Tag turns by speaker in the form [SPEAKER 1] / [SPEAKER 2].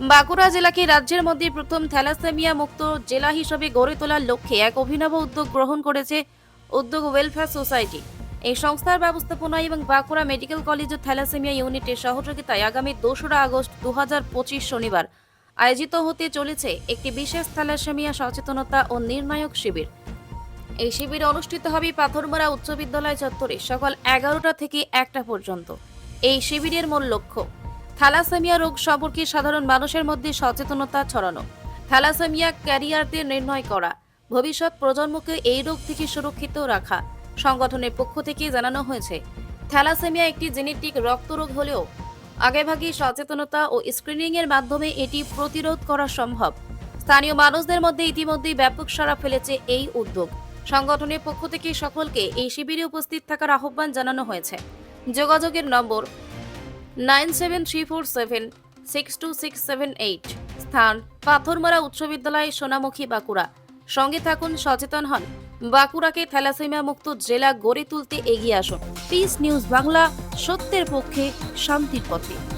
[SPEAKER 1] বাঁকুড়া জেলাকে রাজ্যের মধ্যে প্রথম থ্যালাসেমিয়া মুক্ত জেলা হিসেবে গড়ে তোলার লক্ষ্যে এক অভিনব উদ্যোগ গ্রহণ করেছে উদ্যোগ ওয়েলফেয়ার সোসাইটি। এই সংস্থার ব্যবস্থাপনা এবং বাঁকুড়া মেডিকেল কলেজ ও থ্যালাসেমিয়া ইউনিটের সহযোগিতায় আগামী দোসরা আগস্ট দুহাজার পঁচিশ শনিবার আয়োজিত হতে চলেছে একটি বিশেষ থ্যালাসেমিয়া সচেতনতা ও নির্ণায়ক শিবির। এই শিবির অনুষ্ঠিত হবে পাথরমারা উচ্চ বিদ্যালয় চত্বরে সকাল এগারোটা থেকে একটা পর্যন্ত। এই শিবিরের মূল লক্ষ্য থ্যালাসেমিয়া রোগ সম্পর্কে সাধারণ মানুষের মধ্যে সচেতনতা ছড়ানো। থ্যালাসেমিয়া ক্যারিয়ারদের নির্ণয় করা। ভবিষ্যৎ প্রজন্মকে এই রোগ থেকে সুরক্ষিত রাখা সংগঠনের পক্ষ থেকে জানানো হয়েছে। থ্যালাসেমিয়া একটি জেনেটিক রক্তরোগ হলেও আগেভাগে সচেতনতা ও স্ক্রিনিং এর মাধ্যমে এটি প্রতিরোধ করা সম্ভব। স্থানীয় মানুষদের মধ্যে ইতিমধ্যেই ব্যাপক সাড়া ফেলেছে এই উদ্যোগ। সংগঠনের পক্ষ থেকে সকলকে এই শিবিরে উপস্থিত থাকার আহ্বান জানানো হয়েছে। যোগাযোগের নম্বর nine seven three four seven, six two six seven eight. স্থান, পাথরমারা উচ্চ বিদ্যালয়, সোনামুখী বাঁকুড়া। সঙ্গে থাকুন সচেতন হন। বাঁকুড়াকে থ্যালাসেমিয়া মুক্ত জেলা গড়ে তুলতে এগিয়ে আসুন। পিস নিউজ বাংলা, সত্যের পক্ষে, শান্তির পথে।